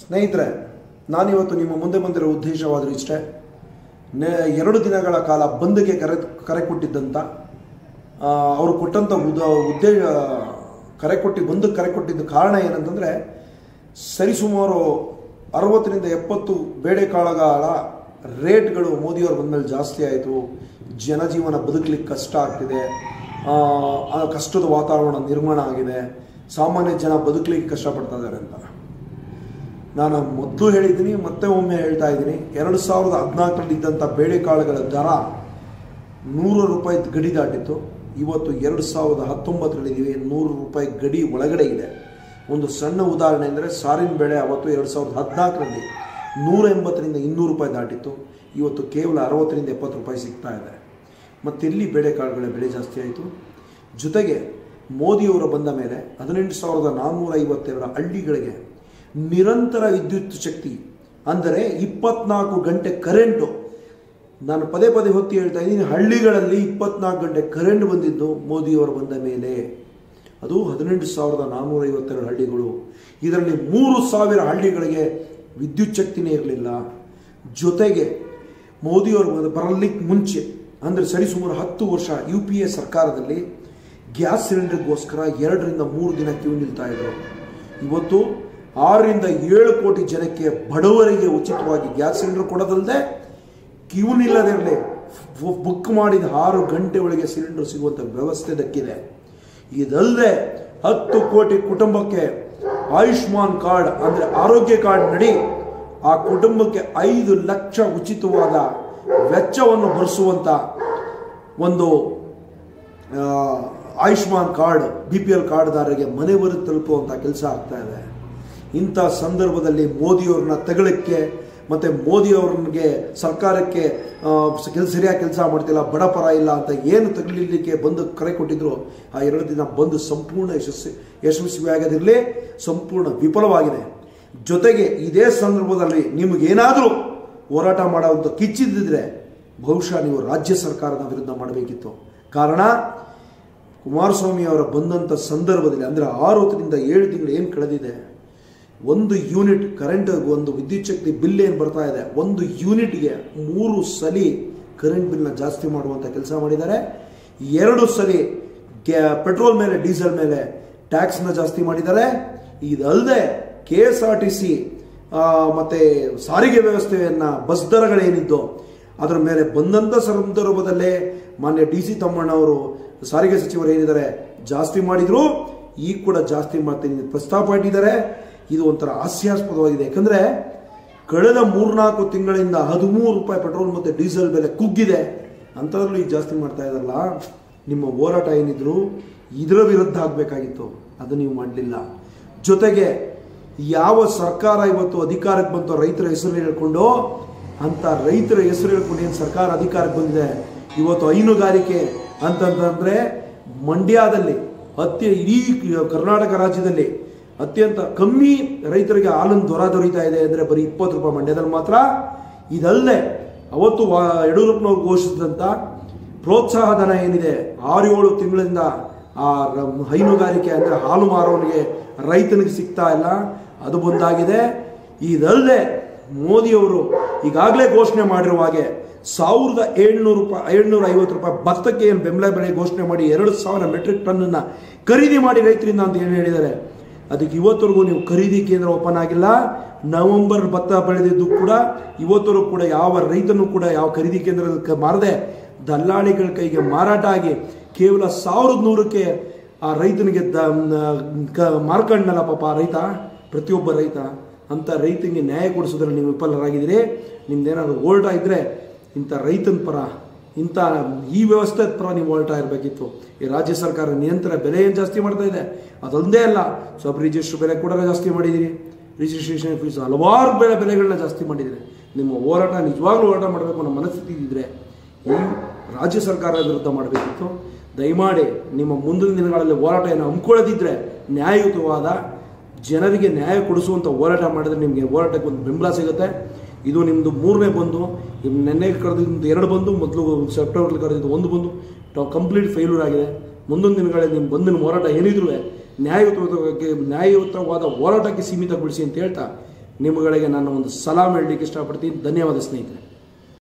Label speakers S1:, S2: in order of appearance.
S1: ಸ್ನೇಹಿತರೆ, ನಾನಿವತ್ತು ನಿಮ್ಮ ಮುಂದೆ ಬಂದಿರೋ ಉದ್ದೇಶವಾದರೂ ಇಷ್ಟೇ. ನೆ, ಎರಡು ದಿನಗಳ ಕಾಲ ಬಂದ್ಗೆ ಕರೆ ಕರೆ ಕೊಟ್ಟಿದ್ದಂಥ ಅವರು ಕೊಟ್ಟಂಥ ಉದ, ಉದ್ದೇಶ, ಕರೆ ಕೊಟ್ಟು ಬಂದಕ್ಕೆ ಕರೆ ಕೊಟ್ಟಿದ್ದ ಕಾರಣ ಏನಂತಂದರೆ, ಸರಿಸುಮಾರು ಅರವತ್ತರಿಂದ ಎಪ್ಪತ್ತು ಬೇಳೆಕಾಳುಗಳ ರೇಟ್ಗಳು ಮೋದಿಯವರು ಬಂದಮೇಲೆ ಜಾಸ್ತಿ ಆಯಿತು. ಜನಜೀವನ ಬದುಕಲಿಕ್ಕೆ ಕಷ್ಟ ಆಗ್ತಿದೆ. ಕಷ್ಟದ ವಾತಾವರಣ ನಿರ್ಮಾಣ ಆಗಿದೆ. ಸಾಮಾನ್ಯ ಜನ ಬದುಕಲಿಕ್ಕೆ ಕಷ್ಟಪಡ್ತಾ ಇದ್ದಾರೆ ಅಂತ. ನಾನು ಮೊದಲು ಹೇಳಿದ್ದೀನಿ, ಮತ್ತೆ ಒಮ್ಮೆ ಹೇಳ್ತಾ ಇದ್ದೀನಿ. ಎರಡು ಸಾವಿರದ ಹದಿನಾಲ್ಕರಲ್ಲಿ ಇದ್ದಂಥ ಬೇಳೆಕಾಳುಗಳ ದರ ನೂರು ರೂಪಾಯಿ ಗಡಿ ದಾಟಿತ್ತು. ಇವತ್ತು ಎರಡು ಸಾವಿರದ ಹತ್ತೊಂಬತ್ತರಲ್ಲಿದ್ದೀವಿ ನೂರು ರೂಪಾಯಿ ಗಡಿ ಒಳಗಡೆ ಇದೆ. ಒಂದು ಸಣ್ಣ ಉದಾಹರಣೆ ಅಂದರೆ ಸಾರಿನ ಬೆಳೆ ಅವತ್ತು ಎರಡು ಸಾವಿರದ ಹದಿನಾಲ್ಕರಲ್ಲಿ ನೂರ ಎಂಬತ್ತರಿಂದ ಇನ್ನೂರು ರೂಪಾಯಿ ದಾಟಿತ್ತು. ಇವತ್ತು ಕೇವಲ ಅರವತ್ತರಿಂದ ಎಪ್ಪತ್ತು ರೂಪಾಯಿ ಸಿಗ್ತಾ ಇದೆ. ಮತ್ತೆಲ್ಲಿ ಬೇಳೆಕಾಳುಗಳ ಬೆಲೆ ಜಾಸ್ತಿ ಆಯಿತು? ಜೊತೆಗೆ ಮೋದಿಯವರು ಬಂದ ಮೇಲೆ ಹದಿನೆಂಟು ಸಾವಿರದ ನಾನ್ನೂರ ಐವತ್ತೆರಡು ಹಳ್ಳಿಗಳಿಗೆ ನಿರಂತರ ವಿದ್ಯುತ್ ಶಕ್ತಿ. ಅಂದರೆ ಇಪ್ಪತ್ನಾಲ್ಕು ಗಂಟೆ ಕರೆಂಟು. ನಾನು ಪದೇ ಪದೇ ಹೊತ್ತಿ ಹೇಳ್ತಾ ಇದ್ದೀನಿ, ಹಳ್ಳಿಗಳಲ್ಲಿ ಇಪ್ಪತ್ನಾಲ್ಕು ಗಂಟೆ ಕರೆಂಟ್ ಬಂದಿದ್ದು ಮೋದಿಯವರು ಬಂದ ಮೇಲೆ. ಅದು ಹದಿನೆಂಟು ಸಾವಿರದ ನಾನ್ನೂರ ಐವತ್ತೆರಡು ಹಳ್ಳಿಗಳು. ಇದರಲ್ಲಿ ಮೂರು ಸಾವಿರ ಹಳ್ಳಿಗಳಿಗೆ ವಿದ್ಯುತ್ ಶಕ್ತಿನೇ ಇರಲಿಲ್ಲ. ಜೊತೆಗೆ ಮೋದಿಯವರು ಬರಲಿಕ್ಕೆ ಮುಂಚೆ, ಅಂದರೆ ಸರಿಸುಮಾರು ಹತ್ತು ವರ್ಷ ಯು ಪಿ ಎ ಸರ್ಕಾರದಲ್ಲಿ ಗ್ಯಾಸ್ ಸಿಲಿಂಡರ್ಗೋಸ್ಕರ ಎರಡರಿಂದ ಮೂರು ದಿನ ಕ್ಯೂ ನಿಲ್ತಾ ಇದ್ರು. ಇವತ್ತು ಆರರಿಂದ ಏಳು ಕೋಟಿ ಜನಕ್ಕೆ ಬಡವರಿಗೆ ಉಚಿತವಾಗಿ ಗ್ಯಾಸ್ ಸಿಲಿಂಡರ್ ಕೊಡೋದಲ್ಲದೆ ಕ್ಯೂನಿಲ್ಲದಿರಲಿ ಬುಕ್ ಮಾಡಿದ ಆರು ಗಂಟೆ ಒಳಗೆ ಸಿಲಿಂಡರ್ ಸಿಗುವಂಥ ವ್ಯವಸ್ಥೆ ದಕ್ಕಿದೆ ಇದಲ್ಲದೆ ಹತ್ತು ಕೋಟಿ ಕುಟುಂಬಕ್ಕೆ ಆಯುಷ್ಮಾನ್ ಕಾರ್ಡ್ ಅಂದರೆ ಆರೋಗ್ಯ ಕಾರ್ಡ್ ನಡಿ, ಆ ಕುಟುಂಬಕ್ಕೆ ಐದು ಲಕ್ಷ ಉಚಿತವಾದ ವೆಚ್ಚವನ್ನು ಭರಿಸುವಂಥ ಒಂದು Ayushman card, B P L ಕಾರ್ಡ್ದಾರರಿಗೆ ಮನೆವರೆಗೆ ತಲುಪುವಂಥ ಕೆಲಸ ಆಗ್ತಾ ಇದೆ. ಇಂಥ ಸಂದರ್ಭದಲ್ಲಿ ಮೋದಿಯವ್ರನ್ನ ತಗಳಕ್ಕೆ ಮತ್ತು ಮೋದಿಯವ್ರಿಗೆ ಸರ್ಕಾರಕ್ಕೆ ಸರಿಯಾಗಿ ಕೆಲಸ ಮಾಡ್ತಿಲ್ಲ ಬಡಪರ ಇಲ್ಲ ಅಂತ ಏನು ತಗಲಿಲಿಕ್ಕೆ ಬಂದು ಕರೆ ಕೊಟ್ಟಿದ್ರು, ಆ ಎರಡು ದಿನ ಬಂದು ಸಂಪೂರ್ಣ ಯಶಸ್ವಿ ಯಶಸ್ವಿಯಾಗದಿರಲಿ ಸಂಪೂರ್ಣ ವಿಫಲವಾಗಿದೆ. ಜೊತೆಗೆ ಇದೇ ಸಂದರ್ಭದಲ್ಲಿ ನಿಮಗೇನಾದರೂ ಹೋರಾಟ ಮಾಡೋವಂಥ ಕಿಚ್ಚಿದ್ದಿದ್ರೆ ಬಹುಶಃ ನೀವು ರಾಜ್ಯ ಸರ್ಕಾರದ ವಿರುದ್ಧ ಮಾಡಬೇಕಿತ್ತು. ಕಾರಣ ಕುಮಾರಸ್ವಾಮಿ ಅವರ ಬಂದಂಥ ಸಂದರ್ಭದಲ್ಲಿ ಅಂದರೆ ಆರು ಹೊತ್ತಿನಿಂದ ಏಳು ತಿಂಗಳು ಏನು ಕಳೆದಿದೆ ಒಂದು ಯೂನಿಟ್ ಕರೆಂಟ್ ಒಂದು ವಿದ್ಯುತ್ ಶಕ್ತಿ ಬಿಲ್ ಏನು ಬರ್ತಾ ಇದೆ? ಒಂದು ಯೂನಿಟ್ಗೆ ಮೂರು ಸಲಿ ಕರೆಂಟ್ ಬಿಲ್ನ ಜಾಸ್ತಿ ಮಾಡುವಂಥ ಕೆಲಸ ಮಾಡಿದ್ದಾರೆ. ಎರಡು ಸಲಿ ಪೆಟ್ರೋಲ್ ಮೇಲೆ ಡೀಸೆಲ್ ಮೇಲೆ ಟ್ಯಾಕ್ಸ್ನ ಜಾಸ್ತಿ ಮಾಡಿದ್ದಾರೆ. ಇದಲ್ಲದೆ K S R T C ಮತ್ತು ಸಾರಿಗೆ ವ್ಯವಸ್ಥೆಯನ್ನು ಬಸ್ ದರಗಳೇನಿದ್ದು ಅದರ ಮೇಲೆ ಬಂದಂಥ ಸಂದರ್ಭದಲ್ಲೇ ಮಾನ್ಯ ಡಿ ಸಿ ತಮ್ಮಣ್ಣವರು ಸಾರಿಗೆ ಸಚಿವರು ಏನಿದ್ದಾರೆ, ಜಾಸ್ತಿ ಮಾಡಿದ್ರು. ಈಗ ಕೂಡ ಜಾಸ್ತಿ ಮಾಡ್ತೀನಿ ಪ್ರಸ್ತಾಪ ಇಟ್ಟಿದ್ದಾರೆ. ಇದು ಒಂಥರ ಹಾಸ್ಯಾಸ್ಪದವಾಗಿದೆ. ಯಾಕಂದ್ರೆ ಕಳೆದ ಮೂರ್ನಾಲ್ಕು ತಿಂಗಳಿಂದ ಹದಿಮೂರು ರೂಪಾಯಿ ಪೆಟ್ರೋಲ್ ಮತ್ತು ಡೀಸೆಲ್ ಬೆಲೆ ಕುಗ್ಗಿದೆ. ಅಂಥದ್ರಲ್ಲೂ ಈಗ ಜಾಸ್ತಿ ಮಾಡ್ತಾ ಇದ್ದಾರಲ್ಲ ನಿಮ್ಮ ಹೋರಾಟ ಏನಿದ್ರು ಇದರ ವಿರುದ್ಧ ಆಗಬೇಕಾಗಿತ್ತು. ಅದು ನೀವು ಮಾಡಲಿಲ್ಲ. ಜೊತೆಗೆ ಯಾವ ಸರ್ಕಾರ ಇವತ್ತು ಅಧಿಕಾರಕ್ಕೆ ಬಂತು ರೈತರ ಹೆಸರು ಹೇಳ್ಕೊಂಡು, ಅಂತ ರೈತರ ಹೆಸರು ಹೇಳ್ಕೊಂಡು ಏನು ಸರ್ಕಾರ ಅಧಿಕಾರಕ್ಕೆ ಬಂದಿದೆ? ಇವತ್ತು ಹೈನುಗಾರಿಕೆ ಅಂತಂತಂದರೆ ಮಂಡ್ಯದಲ್ಲಿ, ಅತ್ಯ ಇಡೀ ಕರ್ನಾಟಕ ರಾಜ್ಯದಲ್ಲಿ ಅತ್ಯಂತ ಕಮ್ಮಿ ರೈತರಿಗೆ ಹಾಲನ್ನು ದೊರ ದೊರೀತಾ ಇದೆ ಅಂದರೆ ಬರೀ ಇಪ್ಪತ್ತು ರೂಪಾಯಿ ಮಂಡ್ಯದಲ್ಲಿ ಮಾತ್ರ. ಇದಲ್ಲದೆ ಅವತ್ತು ವಾ- ಯಡಿಯೂರಪ್ಪನವರು ಘೋಷಿಸಿದಂಥ ಪ್ರೋತ್ಸಾಹ ಧನ ಏನಿದೆ, ಆರು ಏಳು ತಿಂಗಳಿಂದ ಆ ಹೈನುಗಾರಿಕೆ ಅಂದರೆ ಹಾಲು ಮಾರೋನಿಗೆ ರೈತನಿಗೆ ಸಿಗ್ತಾ ಇಲ್ಲ, ಅದು ಬಂದಾಗಿದೆ. ಇದಲ್ಲದೆ ಮೋದಿಯವರು ಈಗಾಗಲೇ ಘೋಷಣೆ ಮಾಡಿರುವ ಹಾಗೆ ಸಾವಿರದ ಏಳ್ನೂರು ರೂಪಾಯಿ ಏಳ್ನೂರ ಐವತ್ತು ರೂಪಾಯಿ ಭತ್ತಕ್ಕೆ ಏನು ಬೆಂಬಲ ಬೆಲೆ ಘೋಷಣೆ ಮಾಡಿ ಎರಡು ಸಾವಿರ ಮೆಟ್ರಿಕ್ ಟನ್ನನ್ನು ಖರೀದಿ ಮಾಡಿ ರೈತರಿಂದ ಅಂತ ಏನು ಹೇಳಿದ್ದಾರೆ. ಅದಕ್ಕೆ ಇವತ್ತವರೆಗೂ ನೀವು ಖರೀದಿ ಕೇಂದ್ರ ಓಪನ್ ಆಗಿಲ್ಲ. ನವೆಂಬರ್ ಭತ್ತ ಬೆಳೆದಿದ್ದು ಕೂಡ ಇವತ್ತವರೆಗೂ ಕೂಡ ಯಾವ ರೈತನೂ ಕೂಡ ಯಾವ ಖರೀದಿ ಕೇಂದ್ರಕ್ಕೆ ಮಾರದೆ ದಲ್ಲಾಳಿಗಳ ಕೈಗೆ ಮಾರಾಟ ಆಗಿ ಕೇವಲ ಸಾವಿರದ ನೂರಕ್ಕೆ ಆ ರೈತನಿಗೆ ದ ಮಾರ್ಕಂಡ್ನಲ್ಲ ಪಾಪ ರೈತ, ಪ್ರತಿಯೊಬ್ಬ ರೈತ. ಅಂತ ರೈತನಿಗೆ ನ್ಯಾಯ ಕೊಡಿಸೋದ್ರಲ್ಲಿ ನೀವು ವಿಫಲರಾಗಿದ್ದೀರಿ. ನಿಮ್ದೇನಾದ್ರು ಓಲ್ಟ ಇದ್ದರೆ ಇಂಥ ರೈತನ ಪರ ಇಂಥ ಈ ವ್ಯವಸ್ಥೆ ಪರ ನೀವು ಹೊರಟ ಇರಬೇಕಿತ್ತು. ಈ ರಾಜ್ಯ ಸರ್ಕಾರ ನಿರಂತರ ಬೆಲೆ ಏನು ಜಾಸ್ತಿ ಮಾಡ್ತಾ ಇದೆ? ಅದೊಂದೇ ಅಲ್ಲ ಸ್ವಲ್ಪ ರಿಜಿಸ್ಟ್ರ್ ಬೆಲೆ ಕೂಡ ಜಾಸ್ತಿ ಮಾಡಿದ್ದೀರಿ ರಿಜಿಸ್ಟ್ರೇಷನ್ ಫೀಸ್ ಹಲವಾರು ಬೆಲೆ ಬೆಲೆಗಳನ್ನ ಜಾಸ್ತಿ ಮಾಡಿದ್ದೀರಿ ನಿಮ್ಮ ಹೋರಾಟ ನಿಜವಾಗ್ಲೂ ಹೋರಾಟ ಮಾಡಬೇಕು ಅನ್ನೋ ಮನಸ್ಥಿತಿ ಇದ್ದರೆ ಈ ರಾಜ್ಯ ಸರ್ಕಾರದ ವಿರುದ್ಧ ಮಾಡಬೇಕಿತ್ತು. ದಯಮಾಡಿ ನಿಮ್ಮ ಮುಂದಿನ ದಿನಗಳಲ್ಲಿ ಹೋರಾಟ ಏನು ಹಮ್ಮಿಕೊಳ್ಳದಿದ್ದರೆ ನ್ಯಾಯಯುತವಾದ ಜನರಿಗೆ ನ್ಯಾಯ ಕೊಡಿಸುವಂಥ ಹೋರಾಟ ಮಾಡಿದ್ರೆ ನಿಮಗೆ ಹೋರಾಟಕ್ಕೆ ಒಂದು ಬೆಂಬಲ ಸಿಗುತ್ತೆ. ಇದು ನಿಮ್ಮದು ಮೂರನೇ ಬಂದು ನಿಮ್ಮ ನೆನ್ನೆ ಕರೆದಿದ್ದು ಎರಡು ಬಂದು, ಮೊದಲು ಸೆಪ್ಟೆಂಬರ್ಲಿ ಕರೆದಿದ್ದು ಒಂದು ಬಂದು ಕಂಪ್ಲೀಟ್ ಫೇಲ್ಯೂರ್ ಆಗಿದೆ. ಮುಂದೊಂದು ದಿನಗಳಲ್ಲಿ ನಿಮ್ಮ ಬಂದಿನ ಹೋರಾಟ ಏನಿದ್ರು ನ್ಯಾಯಯುತವಾಗಿ, ನ್ಯಾಯಯುತವಾದ ಹೋರಾಟಕ್ಕೆ ಸೀಮಿತಗೊಳಿಸಿ ಅಂತ ಹೇಳ್ತಾ ನಿಮ್ಮಗಳಿಗೆ ನಾನು ಒಂದು ಸಲಾಮ್ ಹೇಳಲಿಕ್ಕೆ ಇಷ್ಟಪಡ್ತೀನಿ. ಧನ್ಯವಾದ ಸ್ನೇಹಿತರೆ.